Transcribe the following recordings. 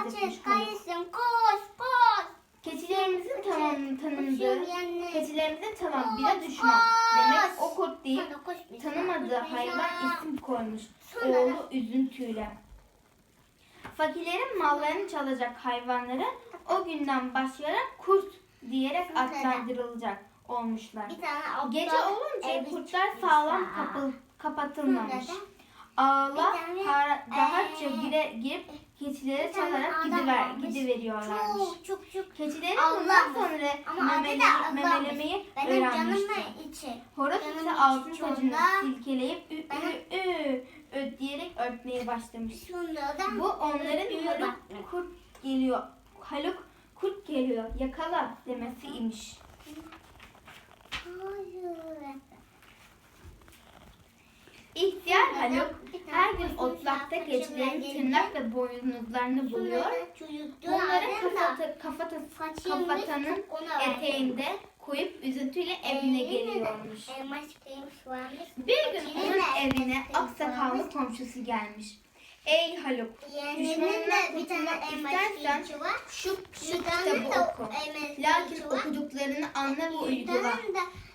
etmiş Haluk. kayısın, koş, koş. Keçilerimizin tamamını yani. keçilerimizin tamam Koş, bire düşman. Demek o kurt değil, bir tanımadığı hayvan isim koymuş. Oğlu üzüntüyle. Fakirlerin mallarını çalacak hayvanları o günden başlayarak kurt diyerek adlandırılacak olmuşlar. Bir Gece olunca kurtlar sağlam kapı, kapatılmamış. Ağla ha- rahatça gire, girip keçileri bir tane çalarak gidiver, gidiveriyorlarmış. Çok çok çok. Allah'mış. bundan sonra Allah'mış. memelemeyi öğrenmişti. Horoz ise altın saçını silkeleyip ü ü ü ü diyerek örtmeye başlamış. Bu onların Haluk kurt geliyor. Haluk kurt geliyor yakala demesi imiş. Hayır. İhtiyar Haluk tane her gün otlakta keçilerin tırnak ve boynuzlarını buluyor. Bunları kafata, kafata, kafatanın eteğinde koyup üzüntüyle evine geliyormuş. Bir gün onun evine aksakallı komşusu gelmiş. Ey Haluk, kurtulmak elma istersen şu, şu kitabı oku. Lakin okuduklarını anla ve uygula.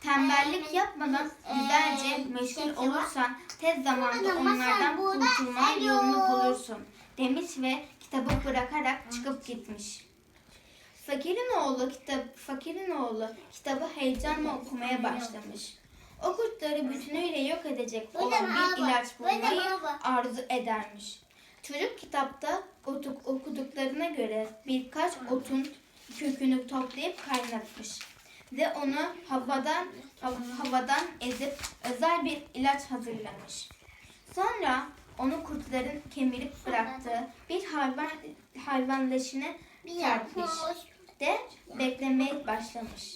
Tembellik Ee, yapmadan ee, güzelce şey meşgul var. olursan tez zamanda onlardan burada kurtulma alo. yolunu bulursun. Demiş ve kitabı bırakarak çıkıp gitmiş. Fakirin oğlu kitap fakirin oğlu kitabı heyecanla okumaya başlamış. O kurtları bütünüyle yok edecek olan bir ilaç bulmayı arzu edermiş. Çocuk kitapta otuk okuduklarına göre birkaç otun kökünü toplayıp kaynatmış ve onu havadan hav- havadan ezip özel bir ilaç hazırlamış. Sonra onu kurtların kemirip bıraktığı bir hayvan hayvan leşine yapmış. de beklemeye başlamış.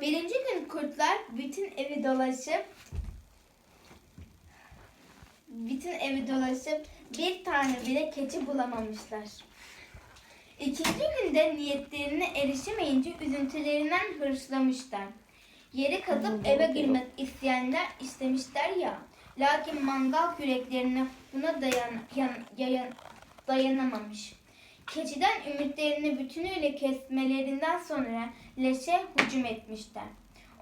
Birinci kurtlar bütün evi dolaşıp bütün evi dolaşıp bir tane bile keçi bulamamışlar. İkinci günde niyetlerine erişemeyince üzüntülerinden hırslamışlar. Yeri kazıp eve girmek isteyenler istemişler ya. Lakin mangal küreklerine buna dayan, yan, yayan- dayanamamış. Keçiden ümitlerini bütünüyle kesmelerinden sonra leşe hücum etmişler.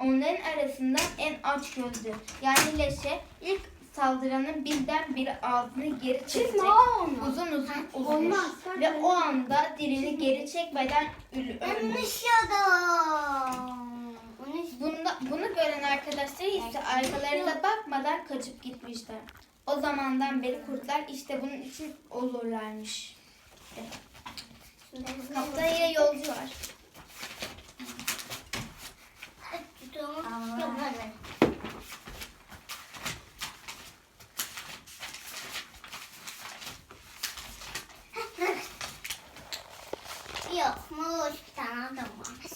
Onların arasından en aç gözlü yani leşe ilk saldıranın birden bir ağzını geri çekecek. Uzun uzun uzun Olmaz. ve o anda dilini geri çekmeden ül- ölmüş. Bunda, bunu gören arkadaşları ise arkalarına bakmadan kaçıp gitmişler. O zamandan beri kurtlar işte bunun için olurlarmış. Kaptan yine yolcu var. Yok hadi. Yokmuş varmış.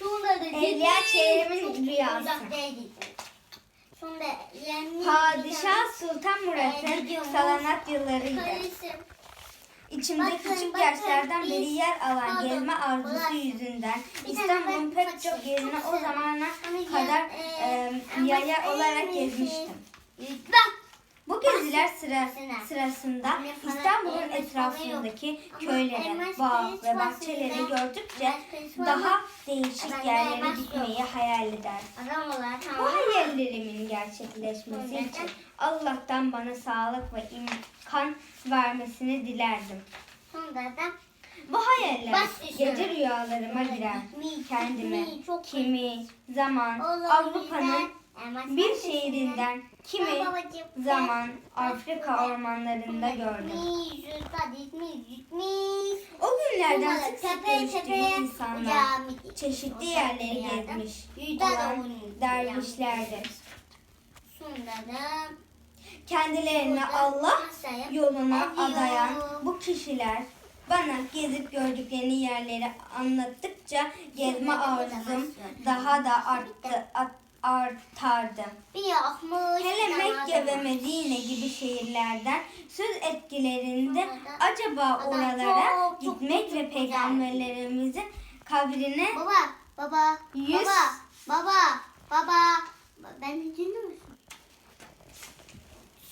Sonra da Evliya Çelebi'nin rüyası. Sonra yani Padişah Sultan Murat'ın saltanat yıllarıydı. Karısı. İçimde Bakın, küçük bakın, yaşlardan beri biz- yer alan Pardon, gelme arzusu ulan. yüzünden İstanbul'un pek çok yerine o zamana kadar e, yaya olarak gezmiştim. Bak. Bu geziler sıra, sırasında İstanbul'un etrafındaki köylere, bağ ve bahçeleri gördükçe daha değişik yerlere gitmeyi hayal eder. Bu hayallerimin gerçekleşmesi için Allah'tan bana sağlık ve imkan vermesini dilerdim. Bu hayaller gece rüyalarıma girer. Kendime, kimi zaman Avrupa'nın bir şehrinden, kimi zaman Afrika ormanlarında gördüm. O günlerden sık sık insanlar çeşitli yerleri gezmiş olan dervişlerdi. Kendilerini Allah yoluna adayan bu kişiler bana gezip gördüklerini yerleri anlattıkça gezme arzum daha da arttı, at- artardı. Bir yokmuş. Hele Mekke ve. Medine gibi şehirlerden söz etkilerinde Sonra da acaba oralara çok, çok, gitmek çok ve güzel. peygamberlerimizin kabrine Baba, baba, Yüz- baba, baba, baba. Ben dinliyor musun?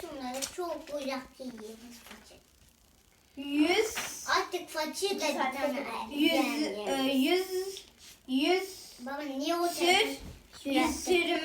Şunları çok uzak yiyoruz. yüz Artık façı da yüz Yani. e, yüz yüz Baba niye o sür yüz sürme